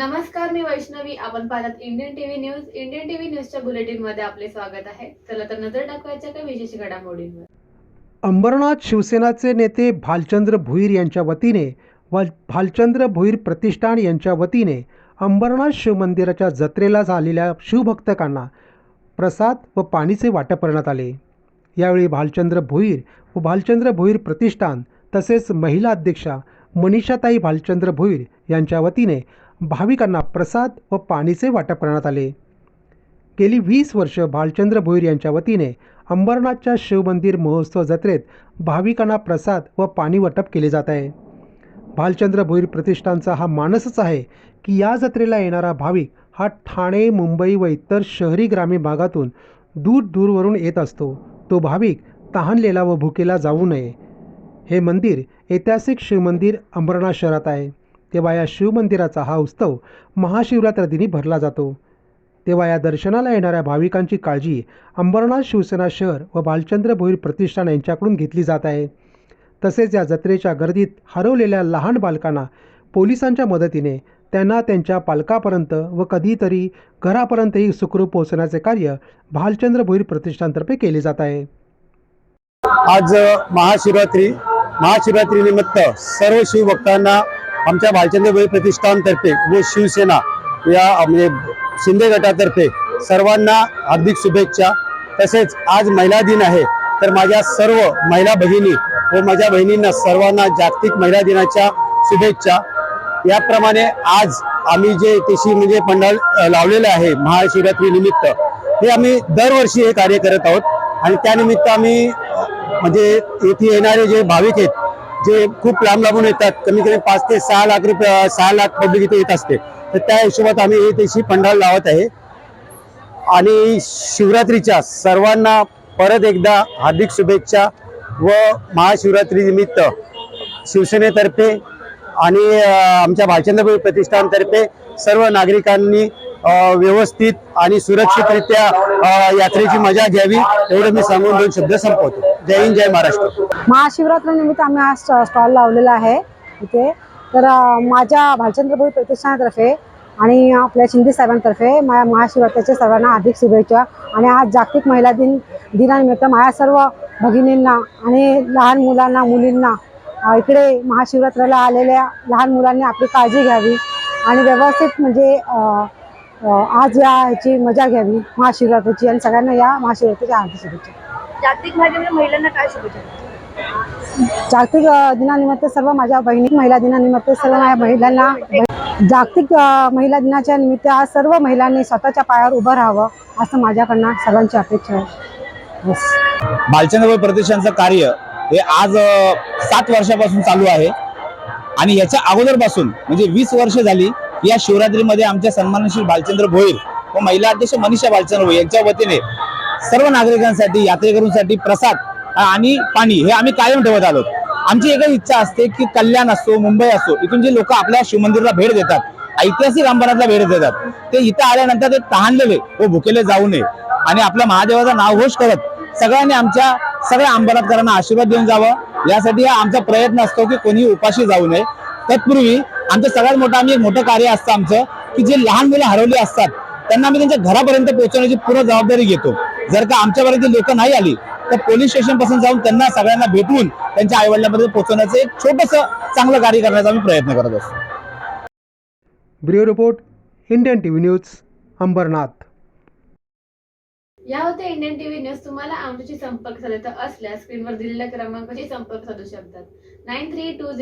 नमस्कार मी वैष्णवी. आपण पाहतात Indian TV news Indian TV न्यूजच्या बुलेटिनमध्ये आपले स्वागत आहे. चला तर नजर टाकवायच्या काही विशेष घडामोडींवर. अंबरनाथ शिवसेनाचे नेते भालचंद्र भुईर यांच्या वतीने व भालचंद्र भुईर प्रतिष्ठान यांच्या वतीने अंबरनाथ शिवमंदिराच्या जत्रेला झालेल्या शिवभक्तकांना प्रसाद व पाणीचे वाटप करण्यात आले. यावेळी भालचंद्र भुईर व भालचंद्र भुईर प्रतिष्ठान तसेच महिला अध्यक्षा मनीषाताई भालचंद्र भुईर यांच्या वतीने भाविकांना प्रसाद व पाणीचे वाटप करण्यात आले. गेली वीस वर्ष भालचंद्र भोईर यांच्या वतीने अंबरनाथच्या शिवमंदिर महोत्सव जत्रेत भाविकांना प्रसाद व पाणी वाटप केले जात आहे. भालचंद्र भोईर प्रतिष्ठानचा हा मानसच आहे की या जत्रेला येणारा भाविक हा ठाणे मुंबई व इतर शहरी ग्रामीण भागातून दूर दूरवरून येत असतो. तो भाविक तहानलेला व भुकेला जाऊ नये. हे मंदिर ऐतिहासिक शिवमंदिर अंबरनाथ शहरात आहे. तेव्हा या शिवमंदिराचा हा उत्सव महाशिवरात्र दिनी भरला जातो. तेव्हा या दर्शनाला येणाऱ्या भाविकांची काळजी अंबरनाथ शिवसेना शहर व भालचंद्र भोईर प्रतिष्ठान यांच्याकडून घेतली जात आहे. तसेच या जत्रेच्या गर्दीत हरवलेल्या लहान बालकांना पोलिसांच्या मदतीने त्यांना त्यांच्या पालकापर्यंत व कधीतरी घरापर्यंतही सुखरूप पोहोचण्याचे कार्य भालचंद्र भोईर प्रतिष्ठानतर्फे केले जात आहे. आज महाशिवरात्री महाशिवरात्रीनिमित्त सर्व शिवभक्तांना आमच्या भालचंद्र प्रतिष्ठानतर्फे व शिवसेना या म्हणजे शिंदे गटातर्फे सर्वांना हार्दिक शुभेच्छा. तसेच आज महिला दिन आहे तर माझ्या सर्व महिला भगिनी व माझ्या बहिणींना सर्वांना जागतिक महिला दिनाच्या शुभेच्छा. याप्रमाणे आज आम्ही जे तशी म्हणजे पंडाल लावलेलं आहे महाशिवरात्री निमित्त हे आम्ही दरवर्षी हे कार्य करत आहोत. आणि त्यानिमित्त आम्ही म्हणजे येथे येणारे जे भाविक आहेत जे खूप लांब लांबून येतात कमी कमी पाच ते सहा लाख रुपये सहा लाख पब्लिक इथे येत असते. तर त्या हिशोबात आम्ही तशी पंडाल लावत आहे. आणि शिवरात्रीच्या सर्वांना परत एकदा हार्दिक शुभेच्छा व महाशिवरात्री निमित्त शिवसेनेतर्फे आणि आमच्या भालचंद्रपूर प्रतिष्ठानतर्फे सर्व नागरिकांनी व्यवस्थित आणि सुरक्षितरित्या यात्रेची मजा घ्यावी एवढं मी सांगून दोन शब्द संपवतो. जय हिंद जय महाराष्ट्र. महाशिवरात्रीनिमित्त आम्ही हा स्टॉ- स्टॉल लावलेला आहे इथे. तर माझ्या भालचंद्रपूर प्रतिष्ठानातर्फे आणि आपल्या शिंदे साहेबांतर्फे माझ्या महाशिवरात्रीच्या सर्वांना हार्दिक शुभेच्छा. आणि आज जागतिक महिला दिन दिनानिमित्त माझ्या सर्व भगिनींना आणि लहान मुलांना मुलींना इकडे महाशिवरात्रीला आलेल्या लहान मुलांनी आपली काळजी घ्यावी. आणि व्यवस्थित म्हणजे आज या ह्याची मजा घ्यावी महाशिवरात्रीची आणि सगळ्यांना या महाशिवरात्रीच्या हार्दिक शुभेच्छा. जागतिक माध्यमाला महिलांना काय शुभेच्छा? जागतिक अ, दिनानिमित्त सर्व माझ्या बहिणी महिला दिनानिमित्त सर्व माझ्या महिलांना जागतिक अ, महिला दिनाच्या निमित्त आज सर्व महिलांनी स्वतःच्या पायावर उभं राहावं असं माझ्याकडनं सर्वांची अपेक्षा आहे. बस भालचंद्र प्रतिष्ठानचं कार्य हे आज अ, सात वर्षापासून चालू आहे. आणि याच्या अगोदरपासून म्हणजे वीस वर्ष झाली या शिवरात्रीमध्ये आमच्या सन्मानशील भालचंद्र भोईर व महिला अध्यक्ष मनीषा भालचंद्र भोईर यांच्या वतीने सर्व नागरिकांसाठी यात्रेकरूंसाठी प्रसाद आणि पाणी हे आम्ही कायम ठेवत आलो आमची एकच इच्छा असते की कल्याण असो मुंबई असो इथून जे लोक आपल्या शिवमंदिरला भेट देतात ऐतिहासिक अंबरनाथला भेट देतात ते इथं आल्यानंतर ते तहानलेले व भुकेले जाऊ नये. आणि आपल्या महादेवाचा नावघोष करत सगळ्यांनी आमच्या सगळ्या अंबरनाथकरांना आशीर्वाद देऊन जावं. यासाठी हा आमचा प्रयत्न असतो की कोणी उपाशी जाऊ नये. तत्पूर्वी आमचं सगळ्यात मोठं आम्ही एक मोठं कार्य असतं आमचं की जे लहान मुलं हरवली असतात त्यांना आम्ही त्यांच्या घरापर्यंत पोहोचवण्याची पूर्ण जबाबदारी घेतो. जर का आमच्यापर्यंत लोक नाही आली तर पोलीस स्टेशनपासून जाऊन त्यांना सगळ्यांना भेटवून त्यांच्या आई वडिलांपर्यंत पोहोचवण्याचं एक छोटस चांगलं कार्य करण्याचा आम्ही प्रयत्न करत असतो. Bureau report Indian T V news Ambernath. या होत्या इंडियन टीव्ही न्यूज. तुम्हाला आमच्याशी संपर्क साधायचा असल्यास स्क्रीनवर दिलेल्या क्रमांकाशी संपर्क साधू शकतात. Nine three to